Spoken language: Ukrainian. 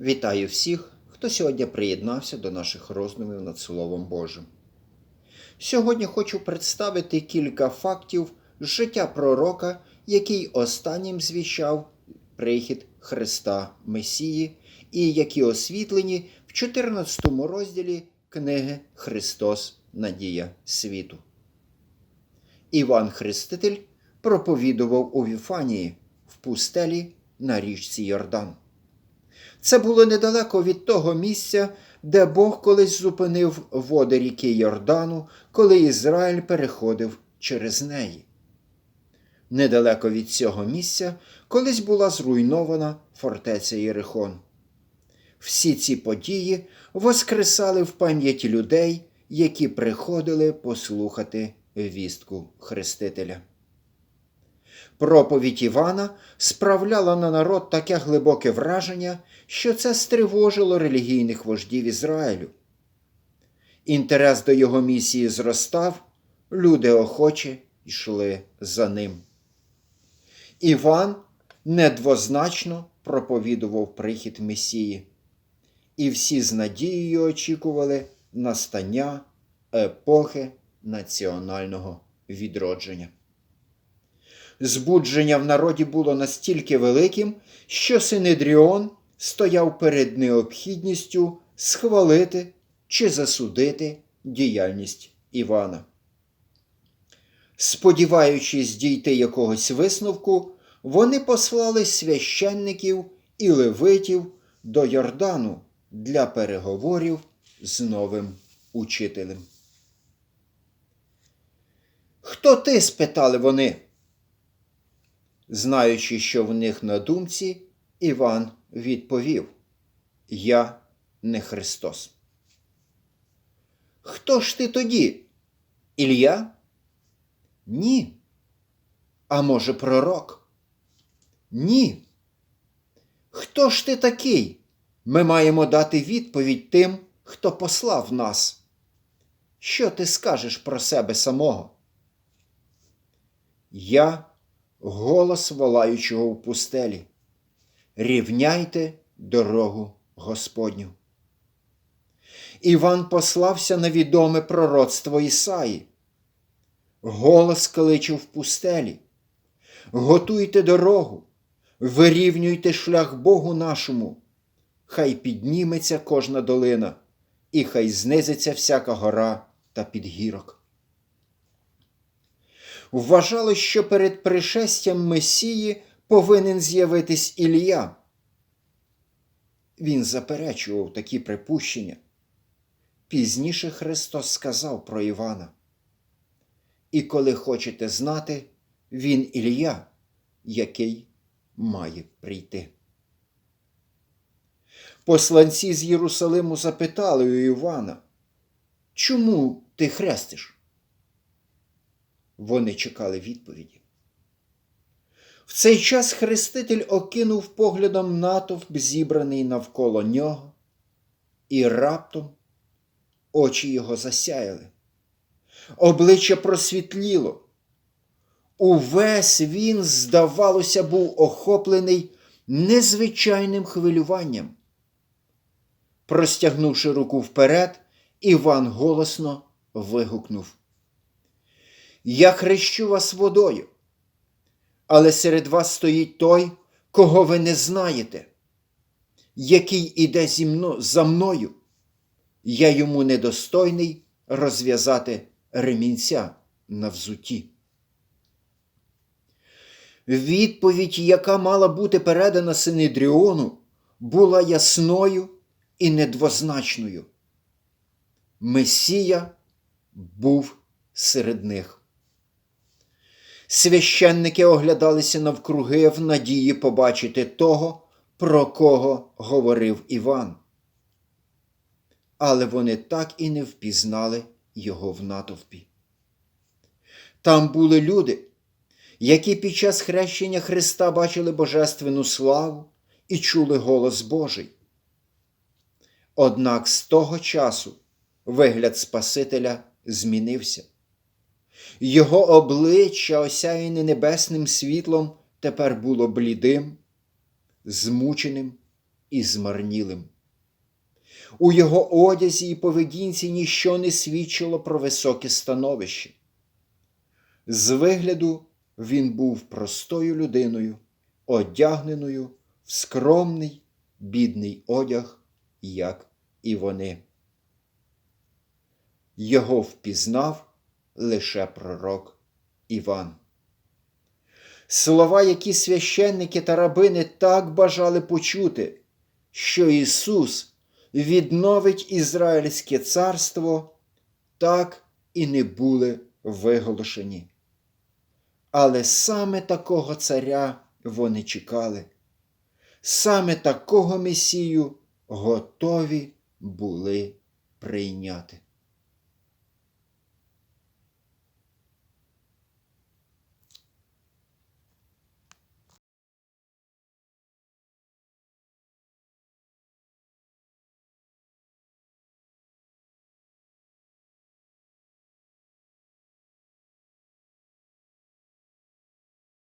Вітаю всіх, хто сьогодні приєднався до наших роздумів над Словом Божим. Сьогодні хочу представити кілька фактів з життя пророка, який останнім звіщав прихід Христа Месії, і які освітлені в 14 розділі книги Христос Надія світу. Іван Хреститель проповідував у Віфанії в пустелі на річці Йордан. Це було недалеко від того місця, де Бог колись зупинив води ріки Йордану, коли Ізраїль переходив через неї. Недалеко від цього місця колись була зруйнована фортеця Єрихон. Всі ці події воскресали в пам'яті людей, які приходили послухати вістку Хрестителя. Проповідь Івана справляла на народ таке глибоке враження, що це стривожило релігійних вождів Ізраїлю. Інтерес до його місії зростав, люди охоче йшли за ним. Іван недвозначно проповідував прихід Месії, і всі з надією очікували настання епохи національного відродження. Збудження в народі було настільки великим, що Синедріон стояв перед необхідністю схвалити чи засудити діяльність Івана. Сподіваючись дійти якогось висновку, вони послали священників і левитів до Йордану для переговорів з новим учителем. Хто ти? спитали вони. Знаючи, що в них на думці, Іван відповів: Я не Христос. Хто ж ти тоді? Ілля? Ні. А може, пророк? Ні. Хто ж ти такий? Ми маємо дати відповідь тим, хто послав нас. Що ти скажеш про себе самого? Я голос волаючого в пустелі. Рівняйте дорогу Господню. Іван послався на відоме пророцтво Ісаї. Голос кличе в пустелі. Готуйте дорогу, вирівнюйте шлях Богу нашому. Хай підніметься кожна долина, і хай знизиться всяка гора та підгірок. Вважали, що перед пришестям Месії повинен з'явитись Ілля. Він заперечував такі припущення. Пізніше Христос сказав про Івана. І коли хочете знати, він Ілля, який має прийти. Посланці з Єрусалиму запитали у Івана, чому ти хрестиш? Вони чекали відповіді. В цей час Хреститель окинув поглядом натовп, зібраний навколо нього, і раптом очі його засяяли. Обличчя просвітліло. Увесь він, здавалося, був охоплений незвичайним хвилюванням. Простягнувши руку вперед, Іван голосно вигукнув. Я хрещу вас водою, але серед вас стоїть той, кого ви не знаєте, який іде зі мною, за мною. Я йому недостойний розв'язати ремінця на взуті. Відповідь, яка мала бути передана Синедріону, була ясною і недвозначною. Месія був серед них. Священники оглядалися навкруги в надії побачити того, про кого говорив Іван. Але вони так і не впізнали його в натовпі. Там були люди, які під час хрещення Христа бачили Божественну славу і чули голос Божий. Однак з того часу вигляд Спасителя змінився. Його обличчя, осяяне небесним світлом, тепер було блідим, змученим і змарнілим. У його одязі і поведінці ніщо не свідчило про високе становище. З вигляду він був простою людиною, одягненою в скромний, бідний одяг, як і вони. Його впізнав лише пророк Іван. Слова, які священники та рабини так бажали почути, що Ісус відновить Ізраїльське царство, так і не були виголошені. Але саме такого царя вони чекали, саме такого Месію готові були прийняти.